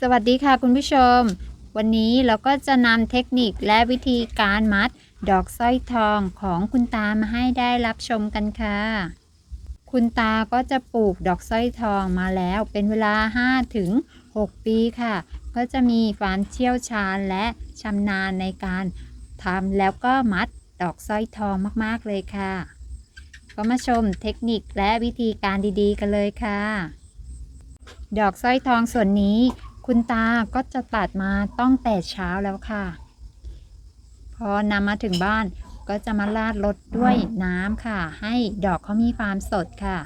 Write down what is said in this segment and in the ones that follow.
สวัสดีค่ะคุณผู้ชม วันนี้เราก็จะนำเทคนิคและวิธีการมัดดอกสร้อยทองของคุณตามาให้ได้รับชมกันค่ะ คุณตาก็จะปลูกดอกสร้อยทองมาแล้วเป็นเวลา 5 ถึง 6 ปีค่ะ ก็จะมีความเชี่ยวชาญและชำนาญในการทำแล้วก็มัดดอกสร้อยทองมากๆเลยค่ะ ก็มาชมเทคนิคและวิธีการดีๆ กันเลยค่ะดอกสร้อยทองส่วนนี้ คุณตาก็จะตัดมาต้องแต่เช้าแล้วค่ะ พอนำมาถึงบ้านก็จะมาลาดรดด้วยน้ำค่ะ ให้ดอกเขามีความสดค่ะ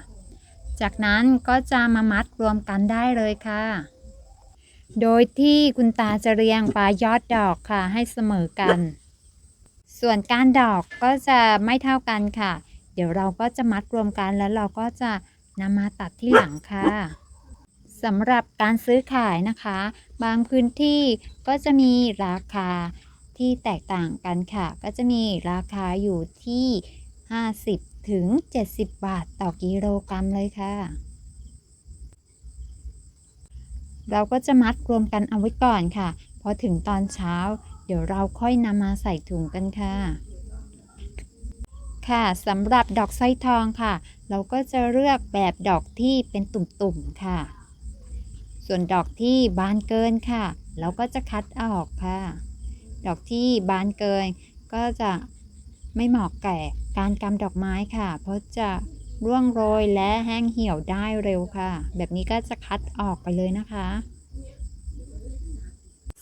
จากนั้นก็จะมามัดรวมกันได้เลยค่ะ โดยที่คุณตาจะเรียงปลายยอดดอกค่ะให้เสมอกัน ส่วนก้านดอกก็จะไม่เท่ากันค่ะ เดี๋ยวเราก็จะมัดรวมกันแล้วเราก็จะนำมาตัดที่หลังค่ะ สำหรับการซื้อขายนะคะ บางพื้นที่ก็จะมีราคาที่แตกต่างกันค่ะ ก็จะมีราคาอยู่ที่ 50 ถึง 70 บาทต่อกิโลกรัมเลยค่ะ เราก็จะมัดรวมกันเอาไว้ก่อนค่ะ พอถึงตอนเช้า เดี๋ยวเราค่อยนำมาใส่ถุงกันค่ะ ค่ะสำหรับดอกสร้อยทองค่ะ เราก็จะเลือกแบบดอกที่เป็นตุ่มๆค่ะ ส่วนดอกที่บานเกินค่ะ เราก็จะคัดออกค่ะ ดอกที่บานเกินก็จะไม่เหมาะแก่การกำดอกไม้ค่ะ เพราะจะร่วงโรยและแห้งเหี่ยวได้เร็วค่ะ แบบนี้ก็จะคัดออกไปเลยนะคะ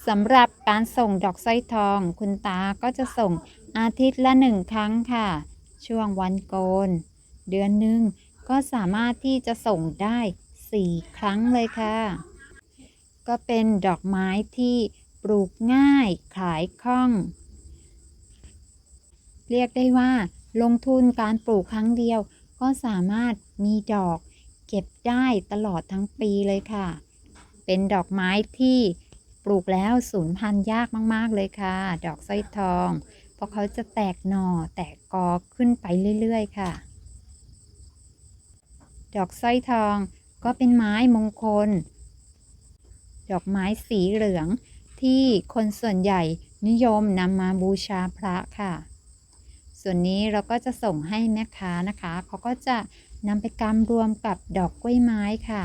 สำหรับการส่งดอกสร้อยทอง คุณตาก็จะส่งอาทิตย์ละหนึ่งครั้งค่ะ ช่วงวันโกน เดือนหนึ่งก็สามารถที่จะส่งได้ 4 ครั้งเลยค่ะ ก็เป็นดอกไม้ที่ปลูกง่ายขายคล่อง เรียกได้ว่า ลงทุนการปลูกครั้งเดียว ก็สามารถมีดอก เก็บได้ตลอดทั้งปีเลยค่ะ เป็นดอกไม้ที่ปลูกแล้วสูญพันธุ์ยากมากๆเลยค่ะ ดอกสร้อยทอง เพราะเขาจะแตกหน่อแตกกอขึ้นไปเรื่อยๆค่ะ ดอกสร้อยทองก็เป็นไม้มงคล ดอกไม้สีเหลือง ที่คนส่วนใหญ่นิยมนำมาบูชาพระค่ะ ส่วนนี้เราก็จะส่งให้แม่ค้านะคะ เขาก็จะนำไปกำรวมกับดอกกล้วยไม้ค่ะ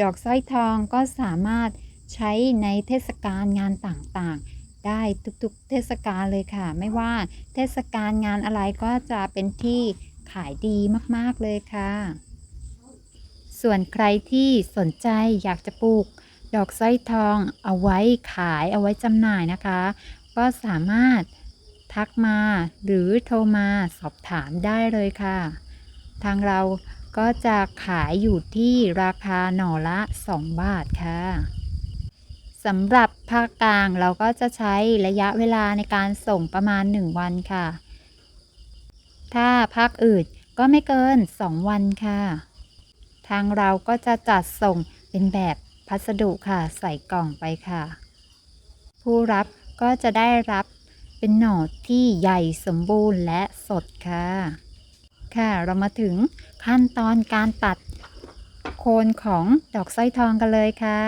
ดอกสร้อยทองก็สามารถใช้ในเทศกาลงานต่างๆ ได้ทุกๆเทศกาลเลยค่ะ ไม่ว่าเทศกาลงานอะไรก็จะเป็นที่ขายดีมากๆเลยค่ะ ส่วนใครที่สนใจอยากจะปลูก ดอกสร้อยทองเอาไว้ขายเอาไว้จำหน่ายนะคะ ก็สามารถทักมาหรือโทรมาสอบถามได้เลยค่ะ ทางเราก็จะขายอยู่ที่ราคาหน่อละ 2 บาทค่ะสำหรับภาคกลางเราก็จะใช้ระยะเวลาในการส่งประมาณ 1 วันค่ะ ถ้าภาคอื่นก็ไม่เกิน 2 วันค่ะ ทางเราก็จะจัดส่งเป็นแบบพัสดุค่ะใส่กล่องไปค่ะ ผู้รับก็จะได้รับเป็นหน่อที่ใหญ่สมบูรณ์และสดค่ะ ค่ะเรามาถึงขั้นตอนการตัดโคนของดอกสร้อยทองกันเลยค่ะ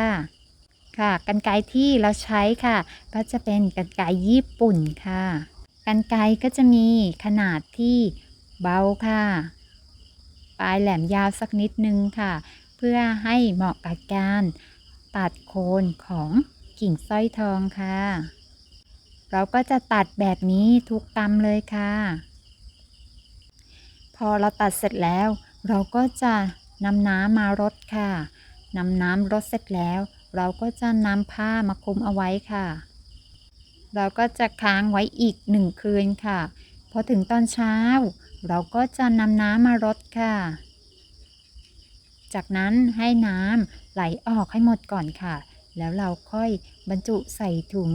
ค่ะกันไกรที่เราใช้ค่ะ ก็จะเป็นกันไกรญี่ปุ่นค่ะ กันไกรก็จะมีขนาดที่เบาค่ะ ปลายแหลมยาวสักนิดนึงค่ะ เพื่อให้เหมาะกับการตัดโคนของกิ่งสร้อยทองค่ะ เราก็จะตัดแบบนี้ทุกกรรมเลยค่ะ พอเราตัดเสร็จแล้ว เราก็จะนำน้ำมารดค่ะนำน้ำรดเสร็จแล้ว เราก็จะนำผ้ามาคลุมเอาไว้ค่ะ เราก็จะค้างไว้อีกหนึ่งคืนค่ะ พอถึงตอนเช้า เราก็จะนำน้ำมารดค่ะ จากนั้นให้น้ำไหลออกให้หมดก่อนค่ะ แล้วเราค่อยบรรจุใส่ถุง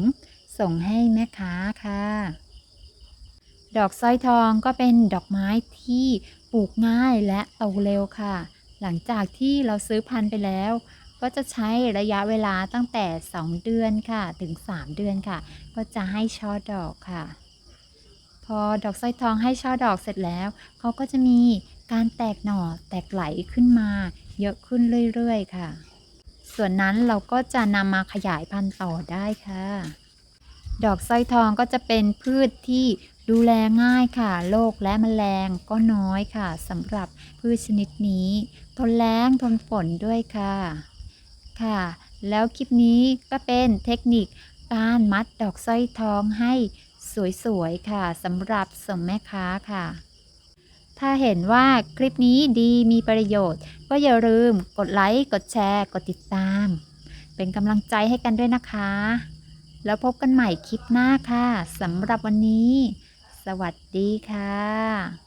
ส่งให้แม่ค้าค่ะ ดอกสร้อยทองก็เป็นดอกไม้ที่ปลูกง่ายและโตเร็วค่ะ หลังจากที่เราซื้อพันธุ์ไปแล้วก็จะใช้ระยะเวลาตั้งแต่ 2 เดือนค่ะ ถึง 3 เดือนค่ะ ก็จะให้ช่อดอกค่ะ พอดอกสร้อยทองให้ช่อดอกเสร็จแล้ว เขาก็จะมีการแตกหน่อแตกไหลขึ้นมา เยอะขึ้นเรื่อยๆค่ะ ส่วนนั้นเราก็จะนำมาขยายพันธุ์ต่อได้ค่ะ ดอกสร้อยทองก็จะเป็นพืชที่ดูแลง่ายค่ะ โรคและแมลงก็น้อยค่ะสำหรับพืชชนิดนี้ ทนแล้งทนฝนด้วยค่ะ ค่ะ แล้วคลิปนี้ก็เป็นเทคนิคการมัดดอกสร้อยทองให้ สวยๆค่ะสำหรับส่งแม่ค้าค่ะ ถ้าเห็นว่าคลิปนี้ดีมีประโยชน์ ก็อย่าลืมกดไลค์กดแชร์ กดติดตาม เป็นกำลังใจให้กันด้วยนะคะ แล้วพบกันใหม่คลิปหน้าค่ะสำหรับวันนี้ สวัสดีค่ะ